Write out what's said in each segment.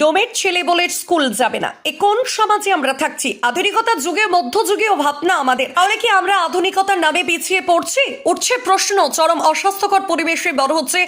ডোমের ছেলে বলে স্কুল যাবে না। এ কোন সমাজে আমরা থাকছি? আধুনিকতার যুগে মধ্যযুগীয় ভাবনা আমাদের। তাহলে কি আমরা আধুনিকতার নামে পিছিয়ে পড়ছি? উঠছে প্রশ্ন, চরম অস্বাস্থ্যকর পরিবেশে বড় হচ্ছে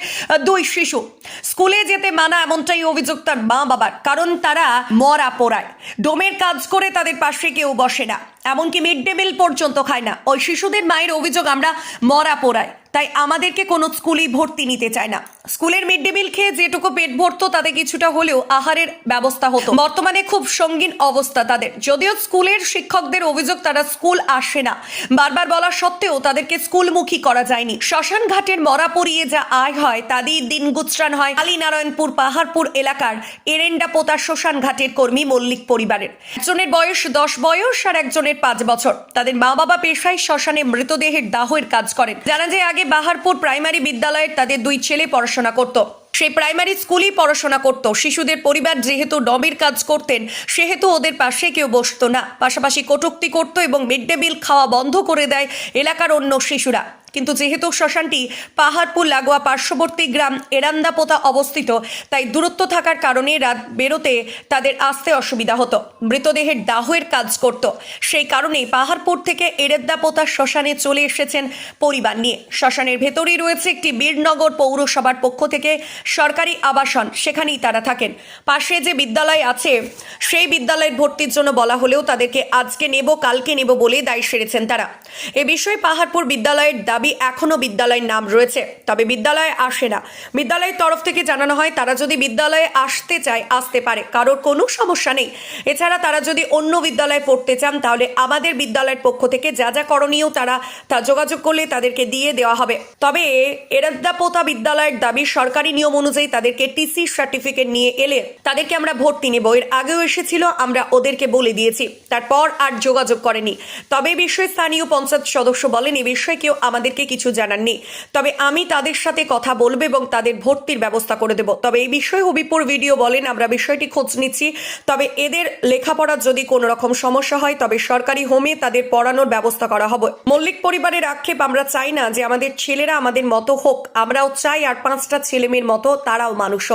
দুই শিশু। স্কুলে যেতে মানা এমনটাই অভিযোগ তার মা বাবার কারণ তারা মরা পোড়ায়। ডোমের কাজ করে তাদের পাশে কেউ বসে না। এমনকি মিড ডে মিল পর্যন্ত খায় না। ওই শিশুদের মায়ের অভিযোগ আমরা মরা পোড়ায়। তাই আমাদেরকে কোনো স্কুলেই ভর্তি নিতে চায় না। স্কুলের মিড ডে মিল খেয়ে যেটুকু পেট ভরতো, তাতে কিছুটা হলেও আহারের ব্যবস্থা হতো। বর্তমানে খুব সঙ্গীন অবস্থা তাদের। যদিও স্কুলের শিক্ষকদের অভিযোগ, তারা স্কুল আসে না। বারবার বলা সত্ত্বেও তাদেরকে স্কুলমুখী করা যায়নি। শ্মশান ঘাটের মরা পড়িয়ে যা আয় হয় তা দিয়ে দিন গুজরান হয় আলীনারায়ণপুর পাহাড়পুর এলাকার এরেন্ডা পোতা শ্মশান ঘাটের কর্মী মল্লিক পরিবারের। একজনের বয়স দশ বয়স আর একজনের পাঁচ বছর। তাদের মা বাবা পেশায় শ্মশানে মৃতদেহের দাহের কাজ করেন। জানা যায়, আগে বাহারপুর প্রাইমারি বিদ্যালয়ের তাদের দুই ছেলে পড়াশোনা করত সেই প্রাইমারি স্কুলেই পড়াশোনা করত। শিশুদের পরিবার যেহেতু ডবের কাজ করতেন, সেহেতু ওদের পাশে কেউ বসতো না। পাশাপাশি কটুক্তি করতো এবং মিড ডে মিল খাওয়া বন্ধ করে দেয় এলাকার অন্য শিশুরা। কিন্তু যেহেতু শ্মশানটি পাহাড়পুর লাগোয়া পার্শ্ববর্তী গ্রাম এরান্দাপোতা অবস্থিত, তাই দূরত্ব থাকার কারণে রাত বেরোতে তাদের আসতে অসুবিধা হতো। মৃতদেহের দাহের কাজ করত। সেই কারণেই পাহাড়পুর থেকে এরেদ্দাপোতা শ্মশানে চলে এসেছেন পরিবার নিয়ে। শ্মশানের ভেতরেই রয়েছে একটি বীরনগর পৌরসভার পক্ষ থেকে সরকারি আবাসন, সেখানেই তারা থাকেন। পাশে যে বিদ্যালয় আছে, সেই বিদ্যালয়ের ভর্তির জন্য বলা হলেও তাদেরকে আজকে নেব, কালকে নেব বলে দায় সেরেছেন তারা। এ বিষয়ে পাহাড়পুর বিদ্যালয়ের দাবি এখনও বিদ্যালয়ের নাম রয়েছে। তবে বিদ্যালয়ে আসে না। বিদ্যালয়ের তরফ থেকে জানানো হয়, তারা যদি বিদ্যালয়ে আসতে চায়, আসতে পারে। কারোর কোনো সমস্যা নেই। এছাড়া তারা যদি অন্য বিদ্যালয়ে পড়তে চান, তাহলে আমাদের বিদ্যালয়ের পক্ষ থেকে যা যা করণীয় তারা তা যোগাযোগ করলে তাদেরকে দিয়ে দেওয়া হবে। তবে এরাদ্দাপোতা বিদ্যালয়ের দাবি সরকারি নিয়ম অনুযায়ী তাদেরকে টিসি সার্টিফিকেট নিয়ে এলে তাদেরকে আমরা ভর্তি নেব। এর আগেও এসেছিল, আমরা ওদেরকে বলে দিয়েছি। তারপর আর যোগাযোগ করেনি। তবে বিষয়ে স্থানীয় পঞ্চায়েত সদস্য বলেন, এ বিষয়ে কেউ আমাদেরকে কিছু জানাননি তবে আমি তাদের সাথে কথা বলব এবং তাদের ভর্তির ব্যবস্থা করে দেব। তবে এই বিষয়ে হবিপুর ভিডিও বলেন, আমরা বিষয়টি খোঁজ নিচ্ছি। তবে এদের লেখাপড়ার যদি কোনো রকম সমস্যা হয়, তবে সরকারি হোমে তাদের পড়ানোর ব্যবস্থা করা হবে। মল্লিক পরিবারের আক্ষেপ, আমরা চাই না যে আমাদের ছেলেরা আমাদের মতো হোক। আমরাও চাই আর পাঁচটা ছেলেমেয়ের মতো তারাও মানুষ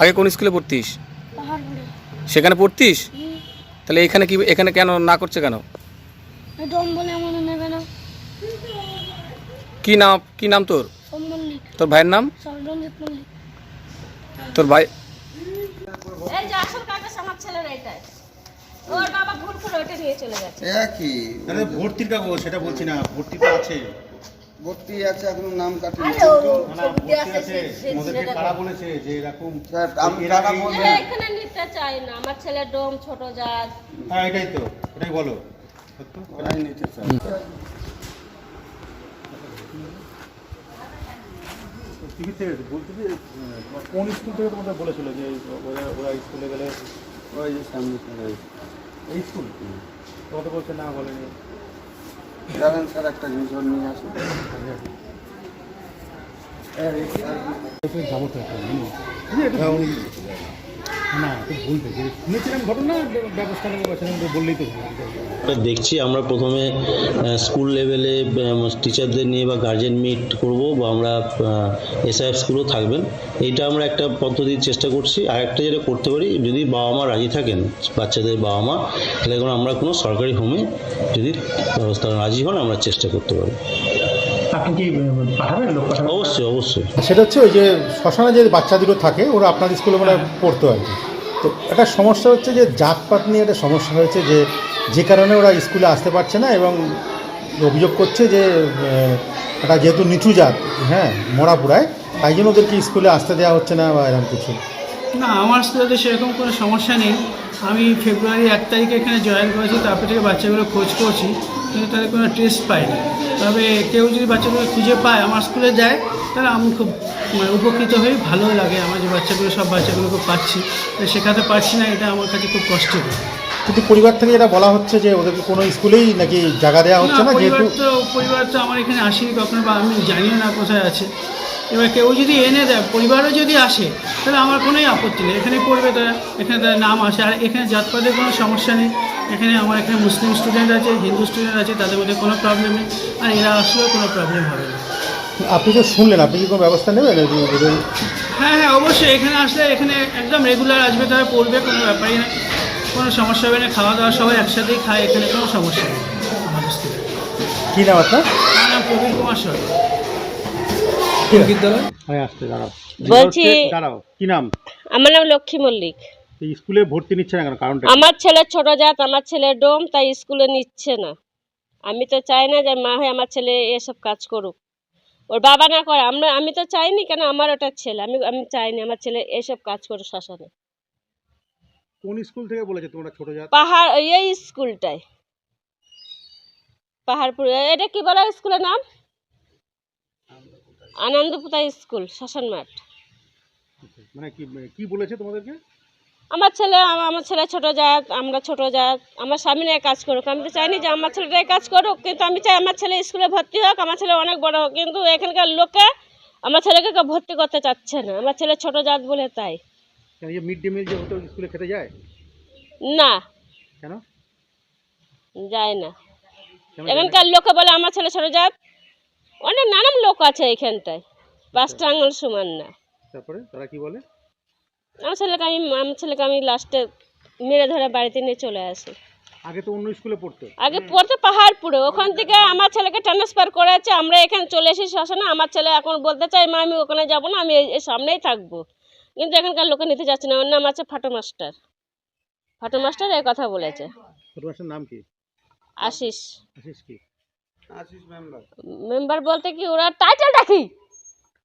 আগে কোন স্কুলে পড়তিস? সেখানে পড়তিস? তাহলে এখানে কি এখানে কেন না করছে কেন? কি নাম কি নাম তোর? তোর ভাইয়ের নাম? তোর ভাই ভর্তির কাগজ সেটা বলছি না ভর্তি তো আছে। ভর্তি আছে এখন নাম কাটিনি। বলেছে যে এরকম স্যার, আমি কারা বলব? এখানে নিতে চাই না আমার ছেলের ডোম ছোট জাত। হ্যাঁ এটাই তো এটাই বলো? ওরাই নিতে চায় টিভি থেকে বলতে যে কোন স্কুল থেকে তোমাদের বলেছিল যে ওরা ওরা স্কুলে গেলে ওই যে সামনে এই স্কুল? তোমাদের বলছে না বলেনি। যাবেন স্যার একটা জিনিস নিয়ে আসুন। যাব তো একটা দেখছি, আমরা প্রথমে স্কুল লেভেলে টিচারদের নিয়ে বা গার্জেন মিট করব বা আমরা এসআইএফ স্কুলও থাকবেন। এইটা আমরা একটা পদ্ধতির চেষ্টা করছি। আর একটা যেটা করতে পারি, যদি বাবা মা রাজি থাকেন, বাচ্চাদের বাবা মা তাহলে আমরা কোনো সরকারি হোমে যদি ব্যবস্থা রাজি হন, আমরা চেষ্টা করতে পারি আপনি কি পাঠাবেন লোক পাঠাবেন অবশ্যই অবশ্যই। সেটা হচ্ছে ওই যে শ্মশানে যে বাচ্চা দুটো থাকে ওরা আপনার স্কুলে মানে পড়তো আর কি। তো একটা সমস্যা হচ্ছে যে জাতপাত নিয়ে একটা সমস্যা হয়েছে যে যে কারণে ওরা স্কুলে আসতে পারছে না এবং অভিযোগ করছে যে এটা যেহেতু নিচু জাত হ্যাঁ মরাপুরায় তাই জন্য ওদেরকে স্কুলে আসতে দেওয়া হচ্ছে না বা এরকম কিছু। না আমার স্কুলে তো সেরকম কোনো সমস্যা নেই। আমি ফেব্রুয়ারি এক তারিখে এখানে জয়েন করেছি তারপর থেকে বাচ্চাগুলো খোঁজ করছি। তাদের কোনো টেস্ট পাইনি তবে কেউ যদি বাচ্চাগুলো খুঁজে পায়, আমার স্কুলে যায় তাহলে আমি খুব মানে উপকৃত হই ভালো লাগে। আমার যে বাচ্চাগুলো, সব বাচ্চাগুলোকে পাচ্ছি। শেখাতে পারছি না, এটা আমার কাছে খুব কষ্টের কিন্তু পরিবার থেকে এটা বলা হচ্ছে যে ওদেরকে কোনো স্কুলেই নাকি জায়গা দেওয়া হচ্ছে না যেহেতু পরিবার তো আমার এখানে আসেনি কখনো বা আমি জানিও না কোথায় আছে। এবার কেউ যদি এনে দেয় পরিবারও যদি আসে তাহলে আমার কোনোই আপত্তি নেই। এখানে পড়বে তারা এখানে তাদের নাম আসে আর এখানে জাতপাতের কোনো সমস্যা নেই। এখানে আমার এখানে মুসলিম স্টুডেন্ট আছে হিন্দু স্টুডেন্ট আছে তাদের মধ্যে কোনো প্রবলেম নেই। আর এরা আসলেও কোনো প্রবলেম হবে না। আপনি তো শুনলেন আপনি কি কোনো ব্যবস্থা নেবেন? হ্যাঁ হ্যাঁ অবশ্যই। এখানে আসলে এখানে একদম রেগুলার আসবে তারা পড়বে কোনো ব্যাপারই না। কোনো সমস্যা হবে না খাওয়া দাওয়া সবাই একসাথেই খায় এখানে কোনো সমস্যা নেই। আমাদের স্কুলে কী নাম আপনার? আমার নাম প্রবীর কুমার সরকার। বিদ্যালয় হ্যাঁ আসতে দাঁড়াও। বলছি দাঁড়াও কী নাম? আমার নাম লক্ষ্মী মল্লিক। স্কুলে ভর্তি নিচ্ছে না কেন? কারণটা আমার ছেলে ছোট জাত আমার ছেলে ডোম তাই স্কুলে নিচ্ছে না। আমি তো চাই না যে মা হয়ে আমার ছেলে এসব কাজ করুক। ওর বাবা না করে আমরা আমি তো চাইনি কেন আমার ওটা ছেলে? আমি আমি চাইনি আমার ছেলে এসব কাজ করুক শ্মশানে কোন স্কুল থেকে বলেছে তোমরা ছোট জাত? পাহাড় এই স্কুলটাই পাহাড়পুর এটা কি বলা স্কুলের নাম? আনন্দপুতা স্কুল শ্মশান মাঠ মানে কি কি বলেছে তোমাদেরকে? আমার ছেলে আমার ছেলে ছোট জাত আমরা ছোট জাত আমার স্বামী নিয়ে কাজ করুক। আমি তো চাইনি যে আমার ছেলেটাই কাজ করুক কিন্তু আমি চাই আমার ছেলে স্কুলে ভর্তি হোক আমার ছেলে অনেক বড় হোক কিন্তু এখানকার লোকে আমার ছেলেকে ভর্তি করতে চাচ্ছে না। আমার ছেলে ছোট জাত বলে তাই। কেন? যে মিড ডে মিল যে হতো স্কুলে খেতে যায়? না। কেন? যায় না। এখানকার লোকে বলে আমার ছেলে ছোট জাত অনেক নানান লোক আছে এখানটায়। পাঁচটা আঙুল সমান না। তারপরে তারা কি বলে? আমার ছেলেকে আমি আমার ছেলেকে আমি লাস্টে মেরে ধরে বাড়িতে নিয়ে চলে আসি। আগে তো অন্য স্কুলে পড়তো। আগে পড়তে পাহাড়পুরে। ওখান থেকে আমার ছেলেকে ট্রান্সফার করেছে। আমরা এখানে চলে এসেছি শ্মশানে। আমার ছেলে এখন বলতে চাই মা আমি ওখানে যাব না আমি সামনেই থাকব। কিন্তু এখানকার লোকে নিতে যাচ্ছে না। ওর নাম আছে ফাটো মাস্টার। ফাটো মাস্টার এই কথা বলেছে। নাম কি? আশিস। আশিস কি? আশিস মেম্বার। মেম্বার বলতে কি ওরা টাইটেলটা কি?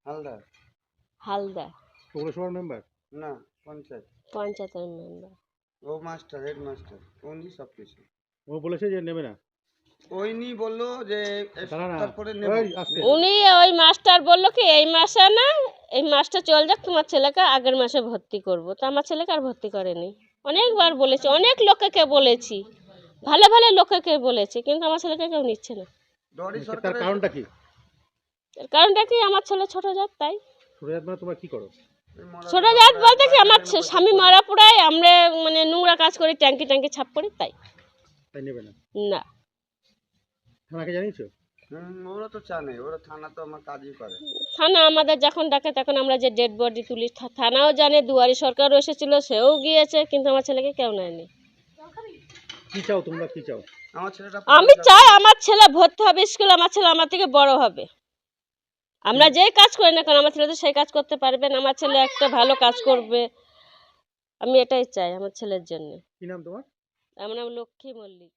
হালদার। হালদা পৌরসভার মেম্বার? না পঞ্চায়েত। পঞ্চায়েতের মেম্বার। ও মাস্টার হেড মাস্টার উনি সব কিছু ও বলেছে যে নেবে না। ওইনি বলল যে তারপরে নেব। ওই, আস্তে। উনি ওই মাস্টার বলল কি এই মাসে না এই মাসটা চল যাক তোমার ছেলেকে আগের মাসে ভর্তি করব। তো আমার ছেলেকে আর ভর্তি করেনি। অনেকবার বলেছি অনেক লোককে বলেছি ভালো ভালো লোককে বলেছি কিন্তু আমার ছেলেকে কেউ নিচ্ছে না। কারণটা কি? কারণটা কি আমার ছেলে ছোট জাত তাই। ছোট জাত মানে তোমরা কি করো? ছোট জাত বলতে কি আমার ছে- স্বামী মারা পোড়ায় আমরা মানে নোংরা কাজ করি ট্যাঙ্কি ট্যাঙ্কি ছাপ করি তাই। না। থানাকে জানিয়েছো? ওরা তো জানে ওরা থানা তো আমার কাজই করে। থানা আমাদের যখন ডাকে তখন আমরা যে ডেড বডি তুলি থানাও জানে দুয়ারি সরকারও এসেছিল সেও গিয়েছে কিন্তু আমার ছেলেকে কেউ নেয়নি। কি চাও তোমরা কি চাও? আমার ছেলেটা আমি চাই আমার ছেলে ভর্তি হবে স্কুলে আমার ছেলে আমার থেকে বড় হবে। আমরা যে কাজ করি না কেন আমার ছেলে তো সেই কাজ করতে পারবে না আমার ছেলে একটা ভালো কাজ করবে। আমি এটাই চাই আমার ছেলের জন্য। কি নাম তোমার? আমার নাম লক্ষ্মী মল্লিক।